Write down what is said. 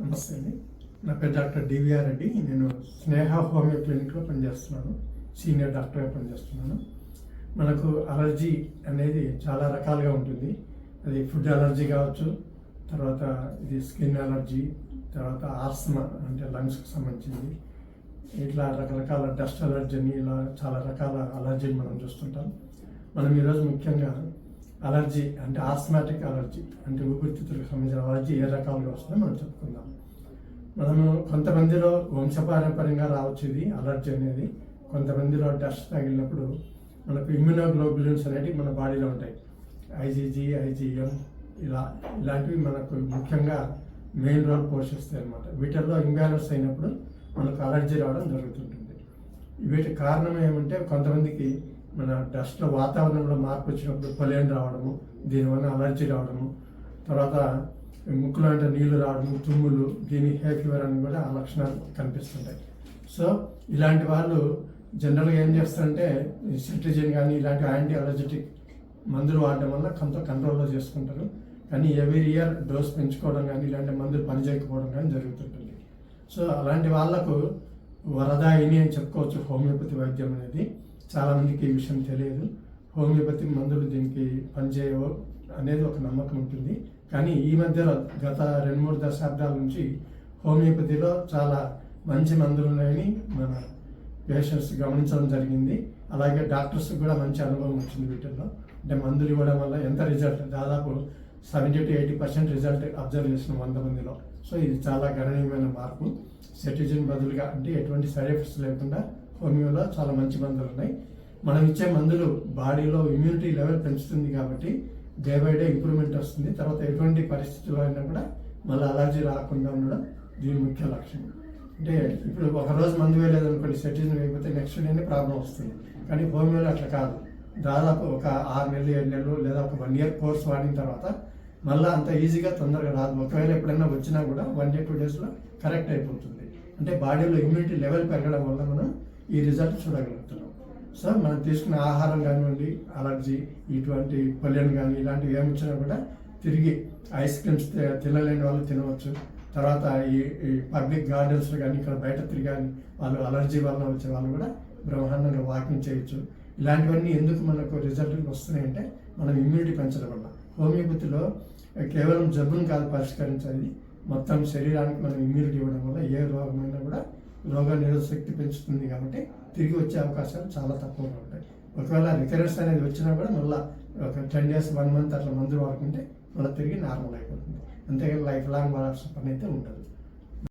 నమస్తే అండి. నా పేరు డాక్టర్ డివిఆర్ రెడ్డి. నేను స్నేహ హోమియో క్లినిక్లో పనిచేస్తున్నాను. సీనియర్ డాక్టర్గా పనిచేస్తున్నాను. మనకు అలర్జీ అనేది చాలా రకాలుగా ఉంటుంది. అది ఫుడ్ అలర్జీ కావచ్చు తర్వాత ఇది స్కిన్ అలర్జీ తర్వాత ఆస్మా అంటే లంగ్స్కి సంబంధించింది. ఇట్లా రకరకాల డస్ట్ అలర్జీ అని ఇలా చాలా రకాల అలర్జీని మనం చూస్తుంటాం. మనం ఈరోజు ముఖ్యంగా అలర్జీ అంటే ఆస్మాటిక్ అలర్జీ అంటే ఊపిరితిత్తులకు సంబంధించిన అలర్జీ ఏ రకాలుగా వస్తుందో మనం చెప్పుకుందాం. మనము కొంతమందిలో వంశపారంపర్యంగా రావచ్చు ఇది అలర్జీ అనేది. కొంతమందిలో డస్ట్ తగిలినప్పుడు మనకు ఇమ్యునోగ్లోబులిన్స్ అనేవి మన బాడీలో ఉంటాయి. ఐజీజీ ఐజీఎం ఇలా ఇలాంటివి మనకు ముఖ్యంగా మెయిన్ రోల్ పోషిస్తాయి అన్నమాట. వీటిల్లో ఇంబ్యాలెన్స్ అయినప్పుడు మనకు అలర్జీ రావడం జరుగుతుంటుంది. వీటి కారణం ఏమంటే కొంతమందికి మన డస్ట్ వాతావరణంలో మార్పు వచ్చినప్పుడు పొలేన్ రావడము దీనివల్ల అలర్జీ రావడము తర్వాత ముక్కులో అంటే నీళ్ళు రావడం తుమ్ములు దీని హే ఫీవర్ అని కూడా ఆ లక్షణాలు కనిపిస్తుంటాయి. సో ఇలాంటి వాళ్ళు జనరల్గా ఏం చేస్తారంటే సిట్రిజిన్ కానీ ఇలాంటి యాంటీ అలర్జెటిక్ మందులు వాడడం వల్ల కొంత కంట్రోల్లో చేసుకుంటారు. కానీ ఎవ్రీ ఇయర్ డోస్ పెంచుకోవడం కానీ ఇలాంటి మందులు పనిచేయకపోవడం కానీ జరుగుతుంటుంది. సో అలాంటి వాళ్ళకు వరదాయిని అని చెప్పుకోవచ్చు. హోమియోపతి వైద్యం అనేది చాలామందికి ఈ విషయం తెలియదు. హోమియోపతి మందులు దీనికి పనిచేయవు అనేది ఒక నమ్మకం ఉంటుంది. కానీ ఈ మధ్యలో గత రెండు మూడు దశాబ్దాల నుంచి హోమియోపతిలో చాలా మంచి మందులు ఉన్నాయని మన పేషెంట్స్ గమనించడం జరిగింది. అలాగే డాక్టర్స్ కూడా మంచి అనుభవం వచ్చింది వీటిల్లో. అంటే మందులు ఇవ్వడం వల్ల ఎంత రిజల్ట్? దాదాపు seventy to eighty percent result observe చేసిన వంద మందిలో. సో ఇది చాలా గణనీయమైన మార్పు. సెటిజన్ బదులుగా అంటే ఎటువంటి సైడ్ ఎఫెక్ట్స్ లేకుండా హోమియోలో చాలా మంచి మందులు ఉన్నాయి. మనం ఇచ్చే మందులు బాడీలో ఇమ్యూనిటీ లెవెల్ పెంచుతుంది కాబట్టి డే బై డే ఇంప్రూవ్మెంట్ వస్తుంది. తర్వాత ఎటువంటి పరిస్థితుల్లో అయినా కూడా మళ్ళీ అలర్జీ రాకుండా ఉండడం దీని ముఖ్య లక్ష్యం అంటే ఇప్పుడు ఒక రోజు మందు వేయలేదు అనుకోండి సెటిజన్ వేయకపోతే నెక్స్ట్ డేనే ప్రాబ్లం వస్తుంది. కానీ హోమియోలో అట్లా కాదు. దాదాపు ఒక ఆరు నెలలు ఏడు నెలలు లేదా ఒక వన్ ఇయర్ కోర్స్ వాడిన తర్వాత మళ్ళీ అంత ఈజీగా తొందరగా రాదు. ఒకవేళ ఎప్పుడైనా వచ్చినా కూడా వన్ డే టూ డేస్లో కరెక్ట్ అయిపోతుంది. అంటే బాడీలో ఇమ్యూనిటీ లెవెల్ పెరగడం వల్ల మనం ఈ రిజల్ట్ చూడగలుగుతున్నాం. సో మనం తీసుకున్న ఆహారం కానివ్వండి అలర్జీ ఇటువంటి పొలియన్ కానీ ఇలాంటివి ఏమి వచ్చినా కూడా తిరిగి ఐస్ క్రీమ్స్ తినలేని వాళ్ళు తినవచ్చు. తర్వాత ఈ ఈ పబ్లిక్ గార్డెన్స్లో కానీ ఇక్కడ బయట తిరిగాని వాళ్ళు అలర్జీ వల్ల వచ్చే వాళ్ళు కూడా బ్రహ్మాండంగా వాకింగ్ చేయొచ్చు. ఇలాంటివన్నీ ఎందుకు మనకు రిజల్ట్లు వస్తున్నాయంటే మనం ఇమ్యూనిటీ పెంచడం వల్ల. హోమియోపతిలో కేవలం జబ్బును కాదు పరిష్కరించాలి మొత్తం శరీరానికి మనం ఇమ్యూనిటీ ఇవ్వడం వల్ల ఏ రోగమైనా కూడా రోగ నిరోధక శక్తి పెంచుతుంది కాబట్టి తిరిగి వచ్చే అవకాశాలు చాలా తక్కువగా ఉంటాయి. ఒకవేళ రికరెన్స్ అనేది వచ్చినా కూడా మళ్ళీ ఒక టెన్ డేస్ వన్ మంత్ అట్లా మందులు వాడుకుంటే మళ్ళీ తిరిగి నార్మల్ అయిపోతుంది. అంతేగాని లైఫ్ లాంగ్ వాడాల్సిన పని అయితే ఉంటుంది